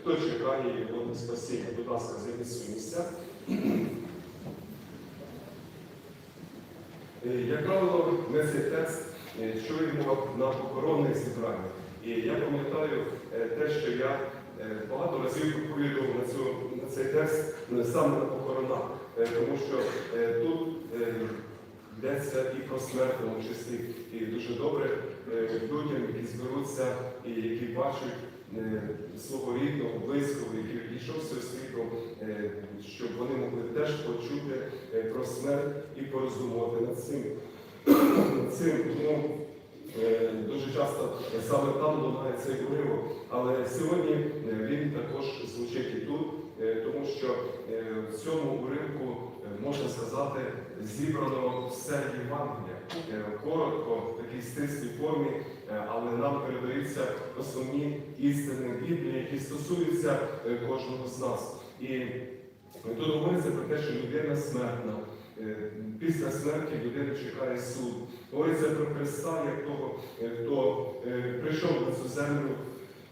хто чекає його на спасіння. Будь ласка, займіть свої місця. Е, Як правило, ми цей текст е, чуємо на похоронних зібраннях. І я пам'ятаю е, те, що я багато разів проповідував на, на цей текст е, саме на похоронах, тому що тут йдеться і про тому числі. І дуже добре людям, які зберуться і які бачать свого рідного, близького, який відійшов світу, е, щоб вони могли теж почути е, про смерть і пороздумувати над цим. Цим. Тому е, дуже часто саме там лунає цей уривок. Але сьогодні е, він також звучить і тут, е, тому що е, в цьому уривку е, можна сказати зібрано все Євангелія. Е, Коротко, в такій стислій формі, е, але нам передаються основні істини Біблії, які стосуються е, кожного з нас. І тут говориться про те, що людина смертна. Після смерті людина чекає суд. Говориться про Христа, як того, хто прийшов на цю землю,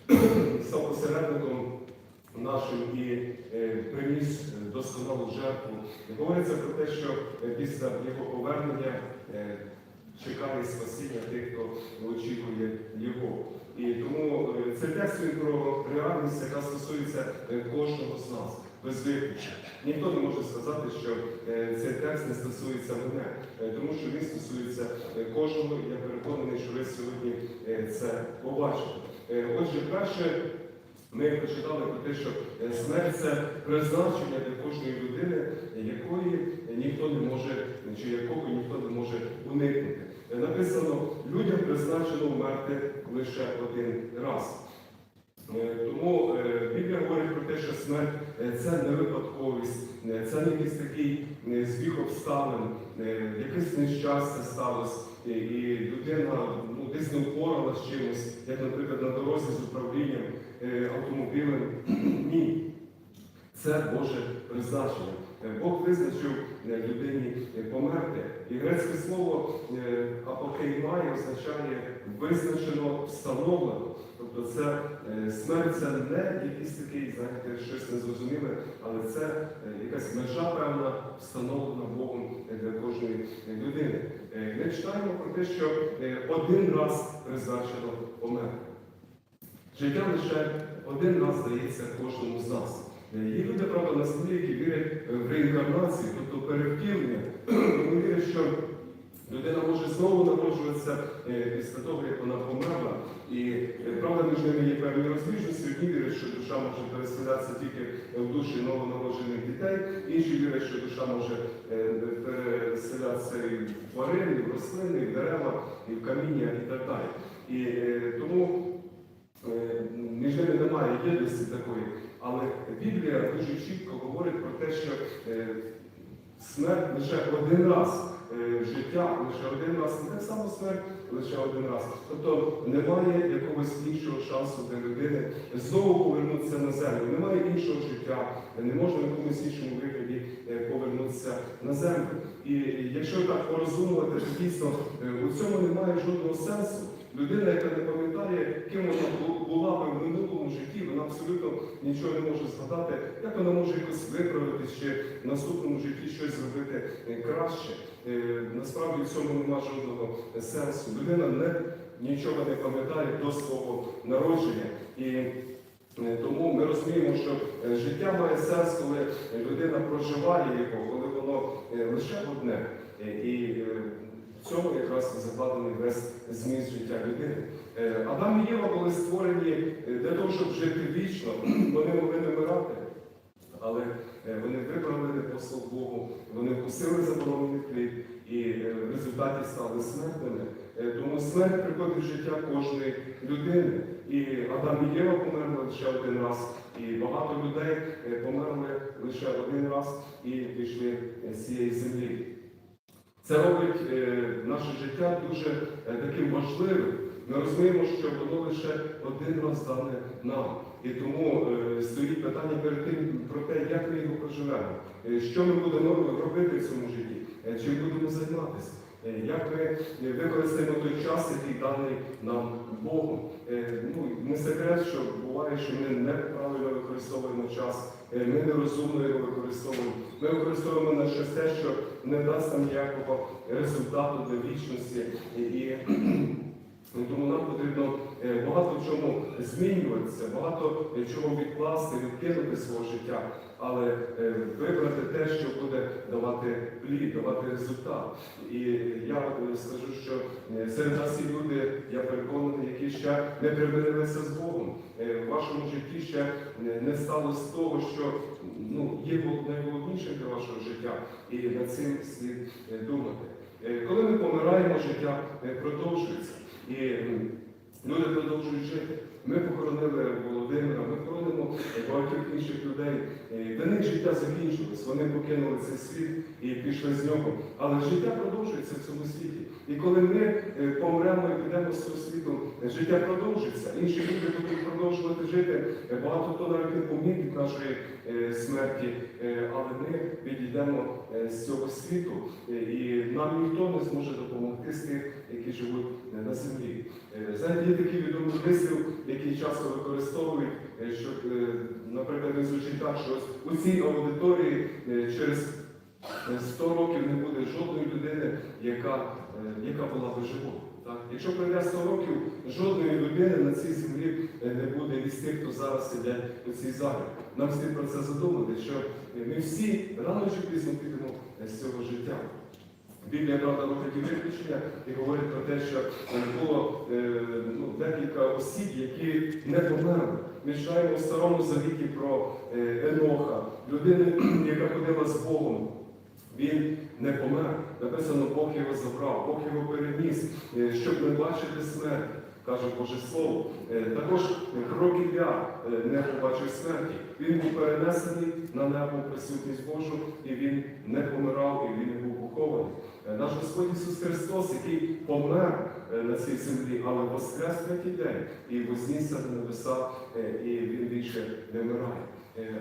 став посередником нашим і е, приніс досконалу жертву. Говориться про те, що е, після його повернення е, чекає спасіння тих, хто очікує його. І тому е, цей текст про реальність, яка стосується е, кожного з нас. Без виключення. Ніхто не може сказати, що е, цей текст не стосується мене, е, тому що він стосується е, кожного, і я переконаний, що ви сьогодні е, це побачите. Е, Отже, перше, ми прочитали про те, що е, смерть це призначення для кожної людини, якої ніхто не може, чи якого ніхто не може уникнути. Е, Написано, людям призначено вмерти лише один раз. Е, Тому Біблія говорить про те, що смерть це не випадковість, це не якийсь такий збіг обставин, якесь нещастя сталося, і- людина ну, десь не впорала з чимось, як, наприклад, на дорозі з управлінням е, автомобілем. Ні. Це Боже призначення. Е, Бог визначив е, людині померти. І грецьке слово апокеймає означає визначено, встановлено. Тобто це смерть це не якийсь такий, знаєте, щось незрозуміле, але це якась межа певна, встановлена кожної е, людини. Е, Ми читаємо про те, що е, один раз призначено померти. Життя лише один раз дається кожному з нас. Є люди, правда, на землі, які вірять в реінкарнацію, тобто перевтілення. Вони вірять, що людина може знову народжуватися е, після того, як вона померла. І е, правда, між ними є певні розбіжності. Одні вірять, що душа може переселятися тільки в душі новонароджених дітей, інші вірять, що душа може е, переселятися і в тварини, і в рослини, і в дерева, і в каміння, і так далі. І тому між ними немає єдності такої, але Біблія дуже чітко говорить про те, що смерть лише один раз, життя лише один раз, не так само смерть лише один раз. Тобто немає якогось іншого шансу для людини знову повернутися на землю. Немає іншого життя, не можна в якомусь іншому вигляді е, повернутися на землю. І якщо так порозумувати, то дійсно е, у цьому немає жодного сенсу. Людина, яка не пам'ятає, ким вона бу- була би в минулому житті, вона абсолютно нічого не може згадати, як вона може якось виправитись чи в наступному житті щось зробити е, краще. Е, Насправді в цьому немає жодного сенсу. Людина не, нічого не пам'ятає до свого народження. І е, тому ми розуміємо, що життя має сенс, коли людина проживає його, коли воно лише одне. І в цьому якраз закладений весь зміст життя людини. Е, Адам і Єва були створені е, для того, щоб жити вічно. Вони могли не вмирати, але е, вони виправили послуг Богу, вони вкусили заборонений хліб і в результаті стали смертними. Тому смерть приходить в життя кожної людини. І Адам і Єва померли лише один раз, і багато людей померли лише один раз і пішли з цієї землі. Це робить наше життя дуже таким важливим. Ми розуміємо, що воно лише один раз дане нам. І тому е, стоїть питання перед тим про те, як ми його проживемо, Е, що ми будемо робити в цьому житті, Е, чим будемо займатися, як ми використаємо той час, який даний нам Богом. Ну, не секрет, що буває, що ми неправильно використовуємо час, ми нерозумно його використовуємо. Ми використовуємо на щось те, що не дасть нам ніякого результату для вічності. І, і змінюватися, багато е, чого відкласти, відкинути свого життя, але е, вибрати те, що буде давати плід, давати результат. І я е, скажу, що серед нас є люди, я переконаний, які ще не примирилися з Богом. В вашому житті ще не сталося того, що ну, є найголовнішим для вашого життя, і над цим слід думати. Коли ми помираємо, життя продовжується. І люди продовжують жити. Ми похоронили Володимира, ми хоронимо багатьох інших людей. До Для них життя закінчилось, вони покинули цей світ і пішли з нього. Але життя продовжується в цьому світі. І коли ми е, помремо і підемо з цього світу, життя продовжується. Інші люди будуть продовжувати жити. Е, Багато хто навіть не помітить нашої е, смерті, але ми відійдемо з цього світу, і нам ніхто не зможе допомогти з тих, які живуть на землі. Знаєте, є такий відомий вислів, який часто використовують, що, наприклад, він звучить так, що у цій аудиторії через е, 100 років не буде жодної людини, яка, яка була би живою. Якщо пройде 100 років, жодної людини на цій землі е, не буде із тих, хто зараз сидять у цій залі. Нам слід про це задумати, що е, ми всі рано чи пізно підемо е, з цього життя. Біблія, правда, робить виключення і говорить про те, що е, було е, ну, декілька осіб, які не померли. Ми читаємо у Старому Завіті про е, Еноха, людину, яка ходила з Богом. Він не помер. Написано, Бог його забрав, Бог його переніс, е, щоб не бачити смерті, каже Боже Слово. Е, Також пророк Ілля е, не побачив смерті. Він був перенесений на небо присутність Божу, і він не помирав, і він не був похований. Наш Господь Ісус Христос, який помер на цій землі, але воскрес третій день і вознісся на небеса, і він більше не вмирає.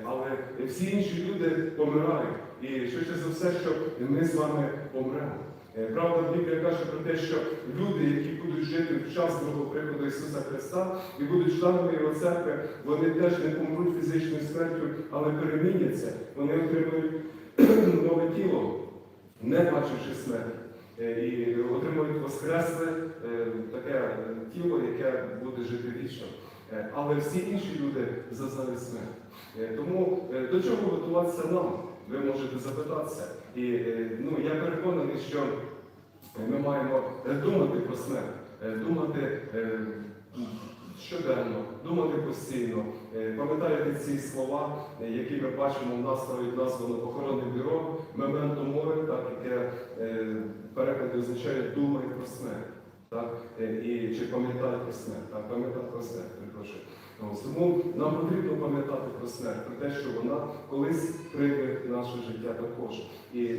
Але всі інші люди помирають. І швидше за все, що ми з вами помремо. Е, Правда, Біблія каже про те, що люди, які будуть жити в час другого приходу Ісуса Христа і будуть членами Його церкви, вони теж не помруть фізичною смертю, але переміняться. Вони отримують нове тіло, не бачивши смерті. Е, І отримують воскресне е, таке тіло, яке буде жити вічно. Але всі інші люди зазнали смерть. Тому до чого готуватися нам? Ви можете запитатися. І е, ну, я переконаний, що ми маємо е, думати про смерть, е, думати е, щоденно, думати постійно, Е, пам'ятаєте ці слова, е, які ми бачимо, у нас навіть названо похоронне бюро, мементо море, так, яке е, в перекладі означає думай про смерть. Так? Е, І чи пам'ятай про смерть, так, пам'ятай про смерть, перепрошую. Тому нам потрібно пам'ятати про смерть, про те, що вона колись прийде в наше життя також. І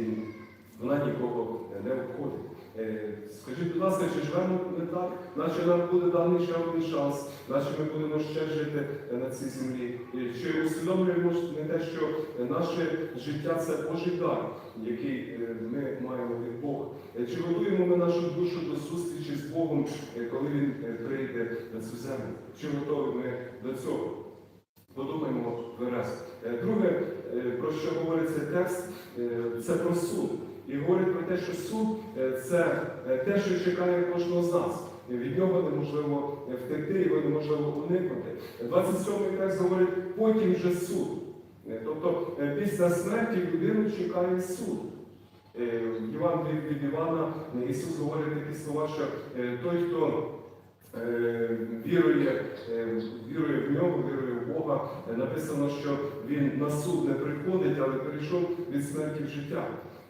вона нікого не обходить. Е, Скажіть, будь ласка, чи живемо ми так, наче нам буде даний ще один шанс, наче ми будемо ще жити на цій землі. Чи усвідомлюємо не те, що наше життя це Божий дар, який е, ми маємо від Бога. Е, Чи готуємо ми нашу душу до зустрічі з Богом, е, коли Він е, прийде на цю землю? Чи готові ми до цього? Подумаємо вираз. Е, Друге, про що говорить цей текст, це про суд. І говорить про те, що суд це те, що чекає кожного з нас. Від нього неможливо втекти, його неможливо уникнути. 27-й текст говорить, потім вже суд. Тобто після смерті людину чекає суд. Е, Євангелії від Івана е, Ісус говорить такі слова, що е, той, хто е, вірує, е, вірує в нього, вірує в Бога, е, написано, що він на суд не приходить, але перейшов від смерті в життя.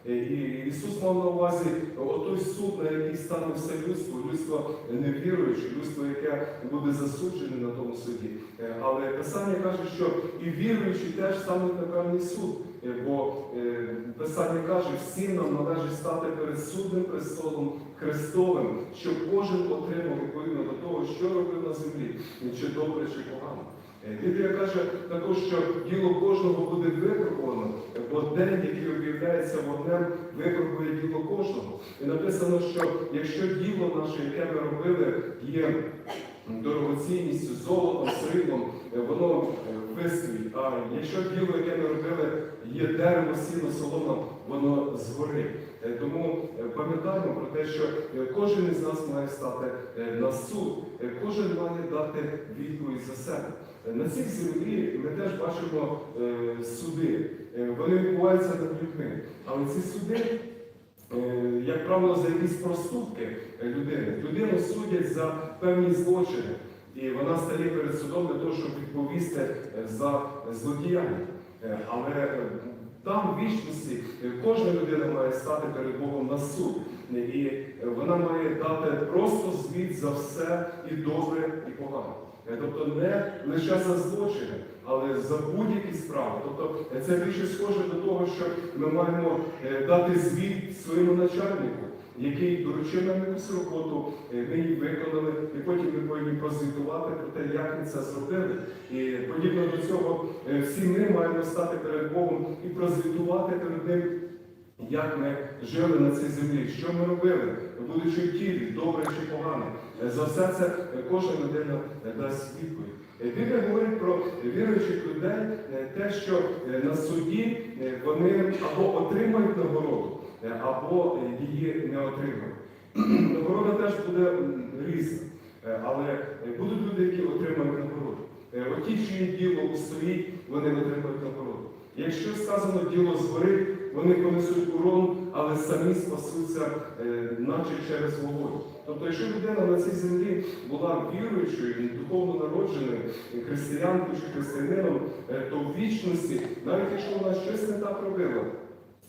Е, І Ісус мав на увазі отой суд, на який стане все людство, людство невіруюче, людство, яке буде засуджене на тому суді. Е, Але Писання каже, що і віруючі теж стануть на певний суд. Е, Бо е, Писання каже, всім нам належить стати перед судним престолом Христовим, щоб кожен отримав відповідно до того, що робив на землі, чи добре, чи погано. Е, Біблія каже також, що діло кожного буде випробувано, бо день, який об'являється вогнем, випробує діло кожного. І написано, що якщо діло наше, яке ми робили, є дорогоцінністю, золотом, сріблом, воно е, вистоїть. А якщо діло, яке ми робили, є дерево, сіно, солома, воно згорить. Е, Тому е, пам'ятаємо про те, що е, кожен із нас має стати е, на суд, Е, кожен має дати відповідь за себе. Е, На цій землі ми теж бачимо е, суди. Е, Вони відбуваються над людьми. Але ці суди, е, як правило, за якісь проступки е, людини. Людину судять за певні злочини. І вона стає перед судом для того, щоб відповісти е, за злодіяння. Е, Але е, там в вічності кожна людина має стати перед Богом на суд. І вона має дати просто звіт за все і добре, і погано. Е, Тобто не лише за злочини, але за будь-які справи. Тобто це більше схоже до того, що ми маємо дати звіт своєму начальнику, який доручив нам якусь роботу, е, ми її виконали, і потім ми повинні прозвітувати про те, як ми це зробили. І подібно до цього, е, всі ми маємо стати перед Богом і прозвітувати перед ним. Як ми жили на цій землі, що ми робили, будучи в тілі, добре чи погане. За все це е, кожна людина дасть відповідь. Біблія говорить про віруючих людей те, що на суді вони або отримають нагороду, або е, її не отримають. Нагорода теж буде різна, Е, але будуть люди, які отримають нагороду. Е, Оті, чиє діло стоїть, вони отримають нагороду. Якщо сказано діло згорить, вони понесуть урон, але самі спасуться, наче через вогонь. Тобто, якщо людина на цій землі була віруючою, і духовно народженою, християнкою чи християнином, то в вічності, навіть якщо вона щось не так робила,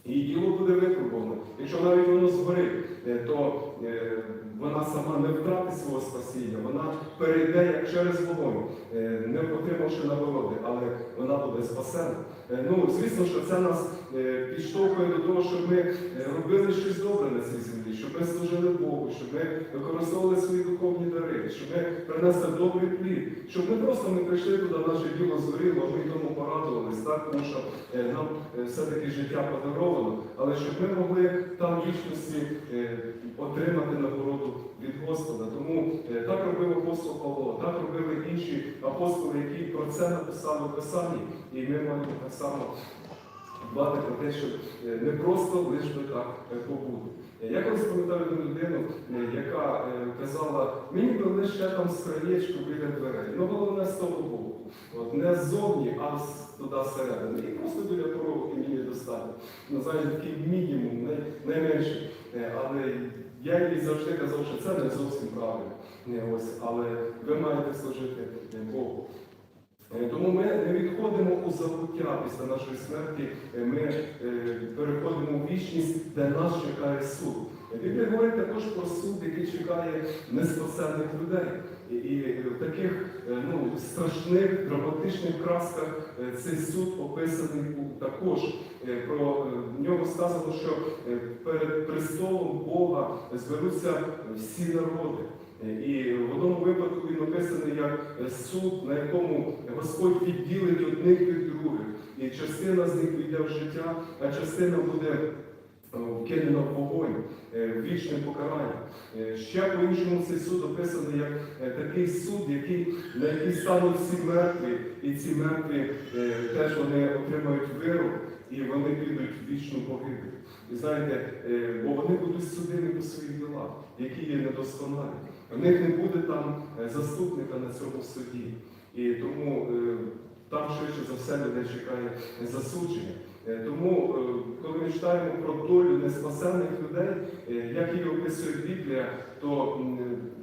її діло буде випробовано. Якщо навіть воно згорить, то е, вона сама не втратить свого спасіння, вона перейде як через вогонь, е, не отримавши нагороди, але вона буде спасена. Е, Ну, звісно, що це нас е, підштовхує до того, щоб ми е, робили щось добре на цій землі, щоб ми служили Богу, щоб ми використовували свої духовні дари, щоб ми принесли добрий плід, щоб ми просто не прийшли туди, наше діло згоріло, ми тому порадувались, так, тому що е, нам е, все-таки життя подаровано, але щоб ми могли там вічності е, отримати нагороду від Господа. Тому е, так робив апостол Павло, так робили інші апостоли, які про це написали в Писанні, і ми маємо так само дбати про те, щоб е, не просто лише би так е, побути. Я колись пам'ятаю одну людину, яка казала, мені би лише там скраєчку біля дверей. Ну головне з того боку. От, не ззовні, а з- туди всередини. І просто біля порогу і мені достатньо. Ну, знаєте, такий мінімум, най, найменший. Е, Але я їй завжди казав, що це не зовсім правильно. Е, але ви маєте служити е, Богу. Тому ми не відходимо у забуття після нашої смерті, ми переходимо у вічність, де нас чекає суд. Біблія говорить також про суд, який чекає неспасенних людей. І, в таких е, ну, страшних, драматичних красках е, цей суд описаний у- також. Е, Про ньому сказано, що перед престолом Бога зберуться всі народи. І в одному випадку він описаний як суд, на якому Господь відділить одних від других. І частина з них війде в життя, а частина буде е, вкинена в вогонь, е, вічне покарання. Е, Ще по-іншому цей суд описаний як такий суд, який, на який стануть всі мертві, і ці мертві теж вони отримають вирок, і вони підуть в вічну погибель. І знаєте, бо вони будуть судені по своїх ділах, які є недосконалі. В них не буде там заступника на цьому суді. І тому там швидше за все людей чекає засудження. Е, Тому, е, коли ми читаємо про долю неспасених людей, е, як її описує Біблія, то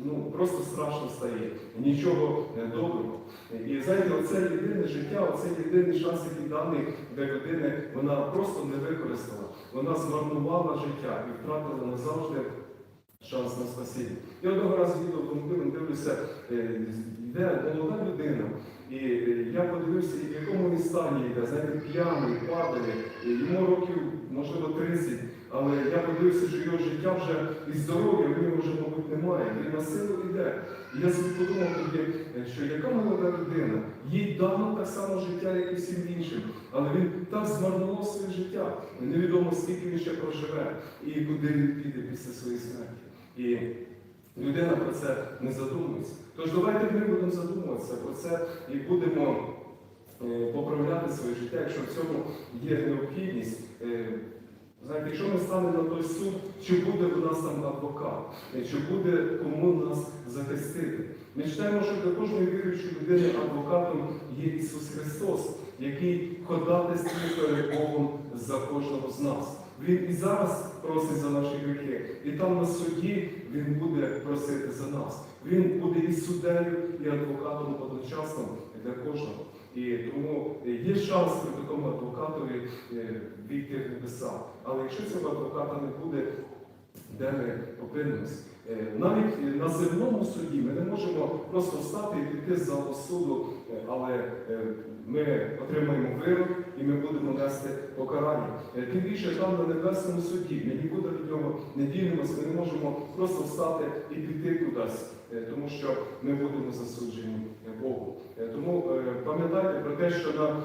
ну, просто страшно стає. Нічого доброго. І знаєте, оце єдине життя, оце єдиний шанс, який даний для людини, вона просто не використала. Вона змарнувала життя і втратила назавжди шанс на спасіння. Я одного разу їду автомобілем, дивлюся, йде молода людина, і е, я подивився, в якому він стані йде, знаєте, п'яний, падає, йому років, можливо, 30, але я подивився, що його життя вже і здоров'я в нього вже, мабуть, немає. Він на силу йде. І я собі подумав тоді, е, що яка молода людина, їй дано так само життя, як і всім іншим, але він так змарнував своє життя. Невідомо, скільки він ще проживе і куди він піде після своєї смерті. І людина про це не задумується. Тож давайте ми будемо задумуватися про це і будемо е, поправляти своє життя, якщо в цьому є необхідність. Е, Знаєте, якщо ми станемо на той суд, чи буде у нас там адвокат, Е, чи буде кому нас захистити. Ми читаємо, що для кожної віруючої людини адвокатом є Ісус Христос, який ходатайствує перед Богом за кожного з нас. Він і зараз просить за наші гріхи, і там на суді Він буде просити за нас. Він буде і суддею, і адвокатом одночасно для кожного. І тому є шанс при такому адвокатові е, війти в небеса. Але якщо цього адвоката не буде, де ми опинимось? Е, Навіть на земному суді ми не можемо просто встати і піти з залу суду, е, але ми отримаємо вирок і ми будемо нести покарання. Е, Тим більше там на небесному суді ми нікуди від нього не дінемося, ми не можемо просто встати і піти кудись, е, тому що ми будемо засуджені Богу. Е, Тому пам'ятайте про те, що, на,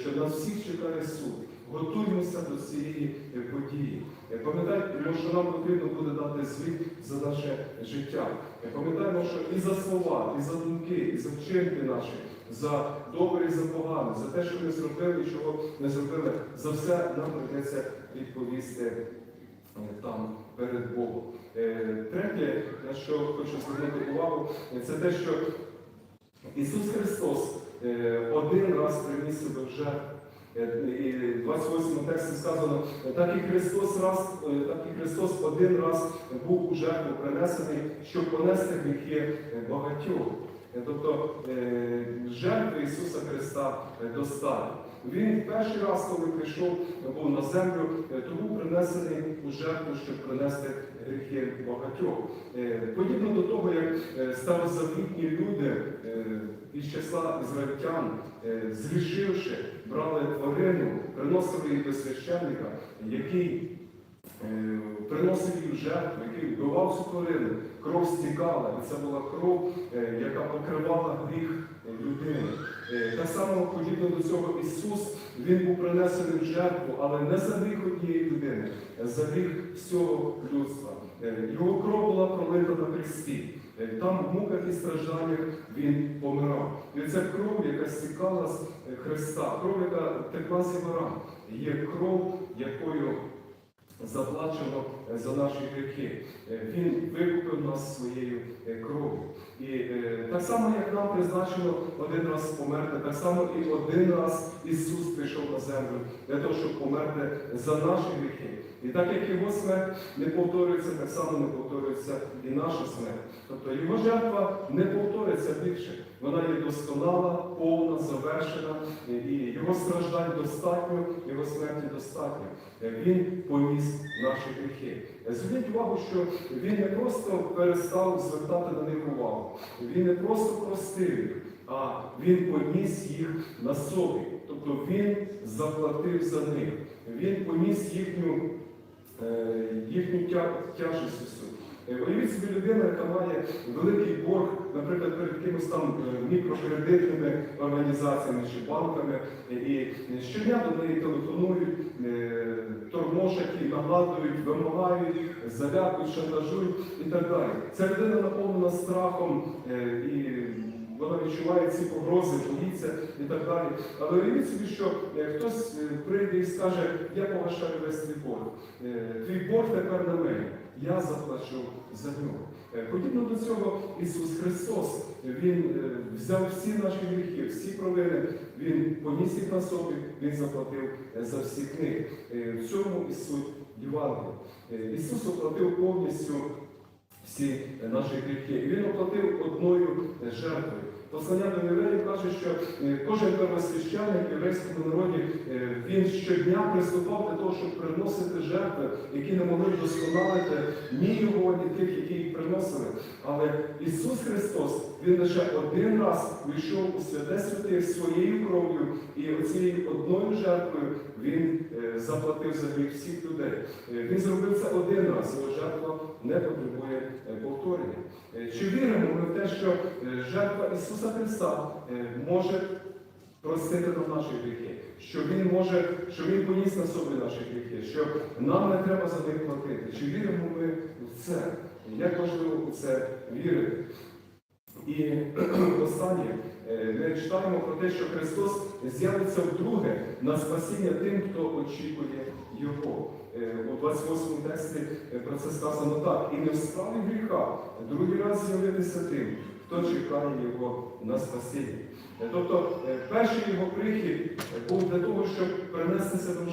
що нас всіх чекає суд. Готуємося до цієї події. Пам'ятайте, що нам потрібно буде дати звіт за наше життя. Пам'ятаємо, що і за слова, і за думки, і за вчинки наші, за добре і за погане, за те, що ми зробили, і чого не зробили, за все нам прийдеться відповісти е, там перед Богом. Е, Третє, на що хочу звернути увагу, е, це те, що Ісус Христос один раз приніс себе в жертву. Е, І в 28 тексті сказано, так і Христос раз, так і Христос один раз був у жертву принесений, щоб понести гріхи багатьох. Е, Тобто е, жертви Ісуса Христа е, достатньо. Він перший раз, коли прийшов, був на землю, то був принесений у жертву, щоб принести гріхи багатьох. Подібно до того, як старозавітні люди із числа ізраїльтян, згрішивши, брали тварину, приносили її до священника, який приносив її в жертву, який вбивав тварину, кров стікала, і це була кров, е, яка покривала гріх е, людини. Е, Так само подібно до цього Ісус, Він був принесений в жертву, але не за гріх однієї людини, за гріх всього людства. Е, Його кров була пролита на хресті. Е, Там в муках і стражданнях він помирав. І ця кров, яка стікала з е, Христа, кров, яка текла з ран, є кров, якою заплачено за наші гріхи. Е, Він викупив нас своєю е, кров'ю. І е, так само, як нам призначено один раз померти, так само і один раз Ісус прийшов на землю для того, щоб померти за наші гріхи. І так як його смерть не повторюється, так само не повторюється і наша смерть. Тобто його жертва не повториться більше. Вона є досконала, повна, завершена, і його страждань достатньо, його смерті достатньо. Він поніс наші гріхи. Зверніть увагу, що він не просто перестав звертати на них увагу, він не просто простив їх, а він поніс їх на собі. Тобто він заплатив за них. Він поніс їхню, е, їхню тя- тяжесть. Е, Уявіть собі людина, яка має великий борг, наприклад, перед якимось там е, мікрокредитними організаціями чи банками, е, і щодня до неї телефонують, е, тормошать і нагадують, вимагають, залякують, шантажують і так далі. Ця людина наповнена страхом е, і вона відчуває ці погрози, боїться і так далі. Але уявіть собі, що е, хтось е, прийде і скаже, я погашаю весь твій борг. Е, Твій борг тепер на мене. Я заплачу за нього. Е, Подібно до цього Ісус Христос, Він е, взяв всі наші гріхи, всі провини, Він поніс їх на собі, Він заплатив е, за всіх них. Е, В цьому і суть Євангелія. Ісус оплатив повністю всі наші гріхи. Він оплатив одною жертвою. Послання до євреїв каже, що е, кожен первосвященник в єврейському народі е, він щодня приступав для того, щоб приносити жертви, які не могли досконалити ні його, ні тих, які їх приносили. Але Ісус Христос, Він лише один раз вийшов у святе святих своєю кров'ю, і оцією одною жертвою Він е, заплатив за гріх всіх людей. Він зробив це один раз, його жертва не потребує повторення. Е, Чи віримо ми в те, що е, жертва Ісуса Христа е, може простити нам наші гріхи, що Він може, що Він поніс на собі наші гріхи, що нам не треба за них платити? Чи віримо ми в це? Як важливо у це вірити? І останнє, ми читаємо про те, що Христос з'явиться вдруге на спасіння тим, хто очікує Його. Е, У 28 тексті е, про це сказано так. І не в справі гріха другий раз з'явитися тим, хто чекає Його на спасіння. Е, Тобто перший його прихід був для того, щоб принестися до.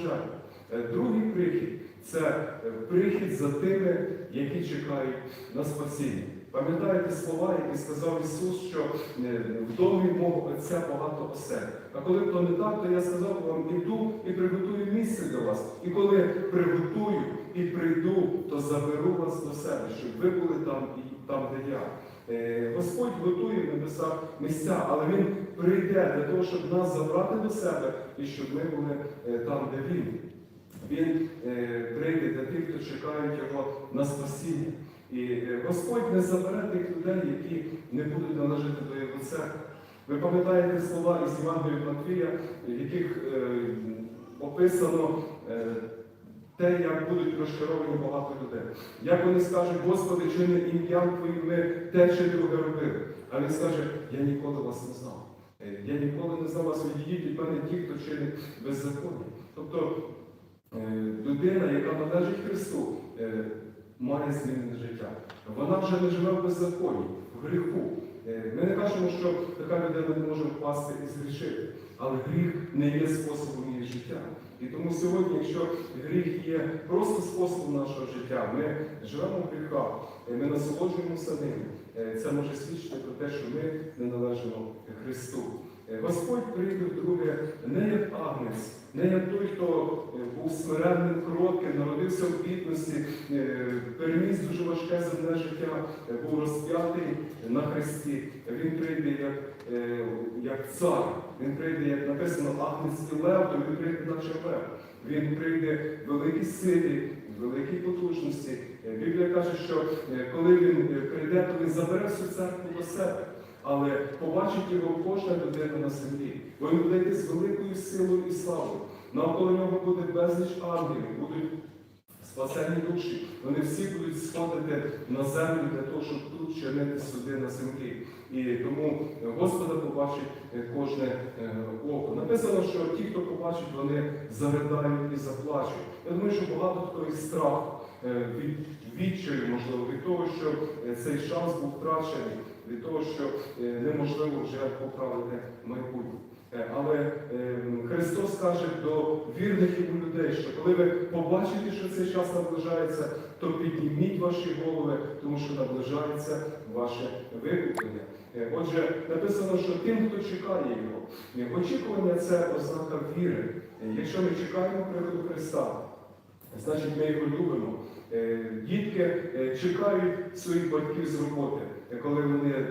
Е, Другий прихід це прихід за тими, які чекають на спасіння. Пам'ятаєте слова, які сказав Ісус, що е, в домі мого Отця багато осель. А коли то не так, то я сказав вам, іду і приготую місце для вас. І коли приготую і прийду, то заберу вас до себе, щоб ви були там, і там, де я. Е, Господь готує в небесах місця, але Він прийде для того, щоб нас забрати до себе і щоб ми були е, там, де Він. Він прийде для тих, хто чекають його на спасіння. І е, Господь не забере тих людей, які не будуть належати до Його церкви. Ви пам'ятаєте слова із Євангелія Матвія, в яких е, описано е, те, як будуть розчаровані багато людей. Як вони скажуть, Господи, чи не ім'ям Твоїм ми те чи друге робили. А він скаже, я ніколи вас не знав. Е, Я ніколи не знав вас, відійдіть від мене ті, хто чинить беззаконня. Тобто е, людина, яка належить Христу, має змінене життя. Вона вже не живе в беззаконні, в гріху. Е, Ми не кажемо, що така людина не може впасти і згрішити, але гріх не є способом її життя. І тому сьогодні, якщо гріх є просто способом нашого життя, ми живемо в гріхах, е, ми насолоджуємося ним. Е, Це може свідчити про те, що ми не належимо Христу. Е, Господь прийде вдруге не як агнець, не як той, хто е, був смиренним, кротким, народився в бідності, е, переніс дуже важке земне життя, був розп'ятий на хресті. Він прийде як, як цар, він прийде, як написано, агнець і лев, то він прийде наче лев. Він прийде в великій силі, в великій потужності. Біблія каже, що коли він прийде, то він забере всю церкву до себе. Але побачить його кожна людина на землі, бо він буде з великою силою і славою. Навколо нього буде безліч ангелів, будуть спасені душі. Вони всі будуть сходити на землю для того, щоб тут чинити суди на землі. І тому Господа побачить е, кожне е, око. Написано, що ті, хто побачить, вони заридають і заплачуть. Я думаю, що багато хто із страху е, від відчаю, можливо, від того, що цей шанс був втрачений, від того, що е, неможливо вже поправити майбутнє. Е, Але е, Христос каже до вірних йому людей, що коли ви побачите, що цей час наближається, то підніміть ваші голови, тому що наближається ваше викуплення. Е, Отже, написано, що тим, хто чекає його, очікування це ознака віри. Якщо ми чекаємо приходу Христа, значить ми його любимо. Дітки чекають своїх батьків з роботи, коли вони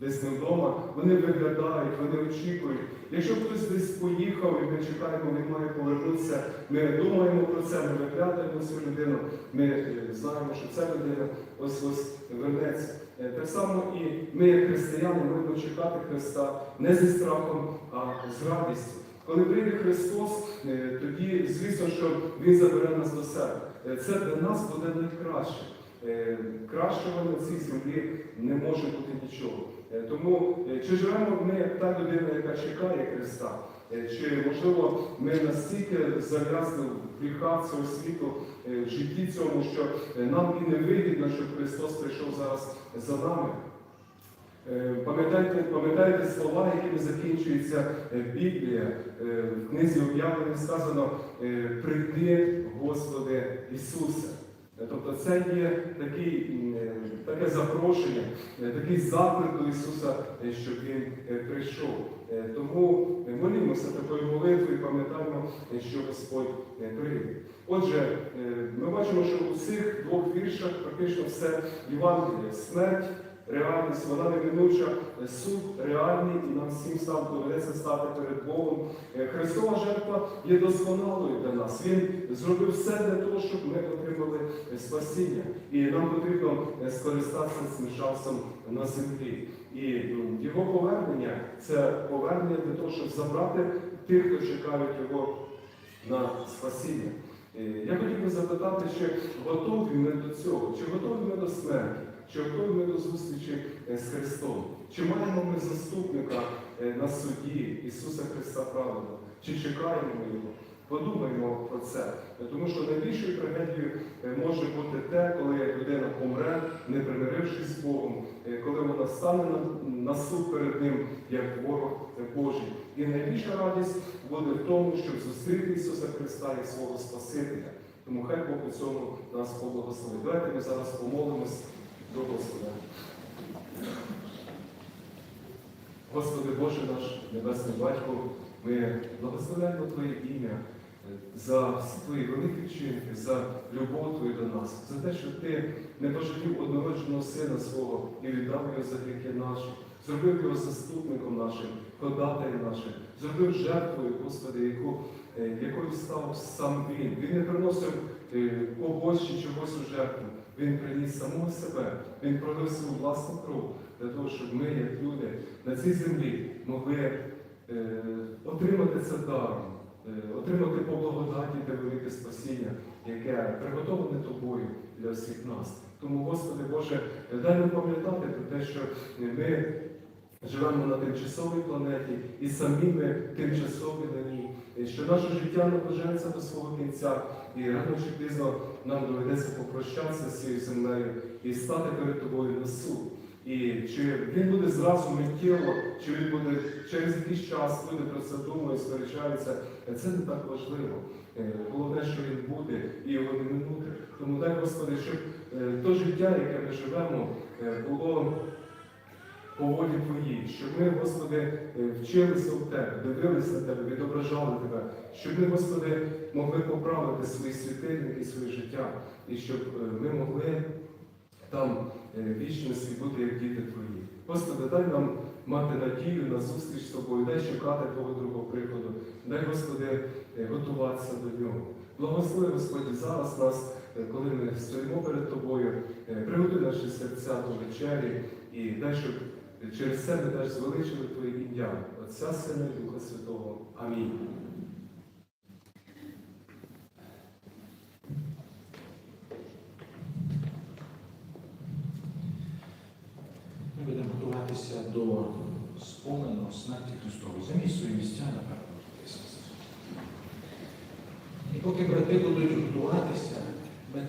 десь не вдома, вони виглядають, вони очікують. Якщо хтось десь поїхав і ми чекаємо, він має повернутися, ми думаємо про це, ми виглядаємо цю людину, ми е, знаємо, що ця людина ось ось вернеться. Е, Так само і ми, як християни, маємо чекати Христа не зі страхом, а з радістю. Коли прийде Христос, е, тоді, звісно, що Він забере нас до себе. Це для нас буде найкраще. Е, Кращого на цій землі не може бути нічого. Е, Тому е, чи живемо ми та людина, яка чекає Христа, чи можливо ми настільки зав'язли в гріхах цього світу, в житті цьому, що нам і не вигідно, щоб Христос прийшов зараз за нами. Е, Пам'ятаєте, слова, якими закінчується Біблія? В книзі об'явлення сказано Прийди, Господи Ісусе. Е, Тобто це є такий, е, таке запрошення, е, такий заклик до Ісуса, щоб Він прийшов. Тому молімося такою молитвою і пам'ятаємо, що Господь прийде. Отже, ми бачимо, що у цих двох віршах практично все Євангеліє, смерть реальність, вона неминуча, суд реальний, і нам всім став доведеться стати перед Богом. Е, Христова жертва є досконалою для нас. Він зробив все для того, щоб ми отримали е, спасіння. І нам потрібно е, скористатися цим шансом на землі. І його повернення це повернення для того, щоб забрати тих, хто чекають його на спасіння. Я хотів би запитати, чи готові ми до цього, чи готові ми до смерті, чи готові до зустрічі е, з Христом? Чи маємо ми заступника е, на суді Ісуса Христа праведного? Чи чекаємо ми Його? Подумаймо про це, тому що найбільшою трагедією е, може бути те, коли людина помре, не примирившись з Богом, коли вона стане на, суд перед ним як ворог Божий. І найбільша радість буде в тому, щоб зустріти Ісуса Христа як свого Спасителя. Тому хай Бог у цьому нас поблагословить. Давайте ми зараз помолимось до Господа. Господи Боже наш Небесний Батько, ми благословляємо Твоє ім'я е, за всі Твої великі вчинки, за любов Твою до нас, за те, що Ти не пожалів однородженого Сина свого і віддав його за гріхи наші, зробив його заступником нашим, ходатаєм нашим, зробив жертвою, Господи, яку, е, якою став сам Він. Він не приносив е, когось чи чогось у жертву. Він приніс самого себе, він пролив свою власну кров для того, щоб ми, як люди, на цій землі могли е, отримати це даром, е, отримати по благодаті те велике спасіння, яке приготовлене тобою для всіх нас. Тому, Господи Боже, дай нам пам'ятати про те, що ми живемо на тимчасовій планеті і самі ми тимчасові на ній, що наше життя наближається до свого кінця, і рано чи пізно нам доведеться попрощатися з цією землею і стати перед тобою на суд. І чи він буде зразу миттєво, чи він буде через якийсь час, люди про це думають, сперечаються, це не так важливо. Е, Головне, що він буде, і його не минути. Тому дай, Господи, щоб е, то життя, яке ми живемо, е, було по волі Твоїй, щоб ми, Господи, е, вчилися в Тебе, дивилися Тебе, відображали Тебе, щоб ми, Господи, могли поправити свої світильники, своє життя, і щоб е, ми могли там е, вічності бути як діти Твої. Господи, дай нам мати надію на зустріч з Тобою, дай шукати Твого другого приходу, дай, Господи, готуватися до нього. Благослови, Господи, зараз нас, коли ми стоїмо перед Тобою, приготуй наші серця до вечері і дай, щоб через це ми теж звеличили Твоє ім'я, Отця Сина і Духа Святого. Амінь. Ми будемо готуватися до сповненого смерті Христової. Замість свої місця, напевно. І поки брати будуть готуватися, ми